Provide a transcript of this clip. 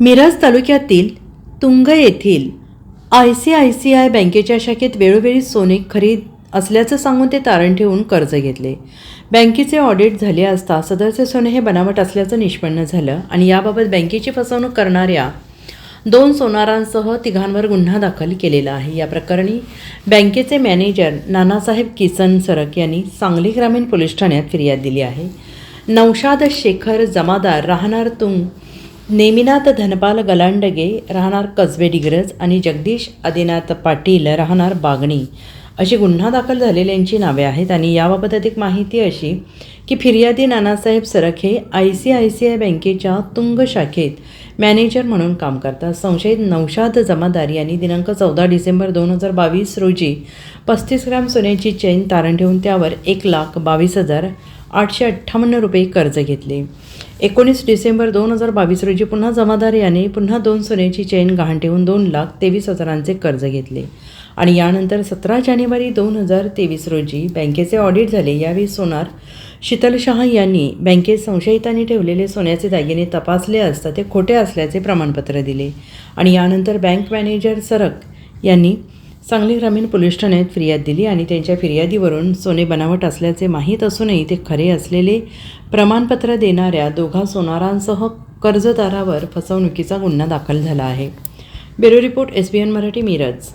मिरज तालुक्यातील तुंग येथील I C I C I बँकेच्या शाखेत वेळोवेळी सोने खरीद असल्याचं सांगून ते तारण ठेवून कर्ज घेतले. बँकेचे ऑडिट झाले असता सदरचे सोने हे बनावट असल्याचं निष्पन्न झालं आणि याबाबत बँकेची फसवणूक करणाऱ्या दोन सोनारांसह तिघांवर गुन्हा दाखल केलेला आहे. या प्रकरणी बँकेचे मॅनेजर नानासाहेब किसन सरक यांनी सांगली ग्रामीण पोलीस ठाण्यात फिर्याद दिली आहे. नौशाद शेखर जमादार राहणार तुंग नेमिनाथ धनपाल गलांडगे राहणार कसबे डिग्रज आणि जगदीश आदिनाथ पाटील राहणार बागणी अशी गुन्हा दाखल झालेल्यांची नावे आहेत आणि याबाबत अधिक माहिती अशी की फिर्यादी नानासाहेब सरखे हे I C I C I बँकेच्या तुंग शाखेत मॅनेजर म्हणून काम करतात. संशयित नौशाद जमादार यांनी दिनांक चौदा डिसेंबर दोन हजार बावीस रोजी पस्तीस ग्राम सोन्याची चैन तारण ठेवून त्यावर एक लाख बावीस हजार आठशे अठ्ठावन्न रुपये कर्ज घेतले. एकोणीस डिसेंबर दोन हजार बावीस रोजी पुन्हा जमादार याने पुन्हा दोन सोन्याची चैन गहाण ठेवून दोन लाख तेवीस हजारांचे कर्ज घेतले. आणि यानंतर सतरा जानेवारी दोन हजार तेवीस रोजी बँकेचे ऑडिट झाले. यावेळी सोनार शीतल शहा यांनी बँकेत संशयितांनी ठेवलेले सोन्याचे दागिने तपासले असता ते खोटे असल्याचे प्रमाणपत्र दिले. आणि यानंतर बँक मॅनेजर सरक यांनी सांगली ग्रामीण पोलीस ठाण्यात फिर्याद दिली आणि त्यांच्या फिर्यादीवरून सोने बनावट असल्याचे माहीत असूनही ते खरे असलेले प्रमाणपत्र देणाऱ्या दोघा सोनारांसह कर्जदारावर फसवणुकीचा गुन्हा दाखल झाला आहे. Bureau report S B N Marathi Miraj.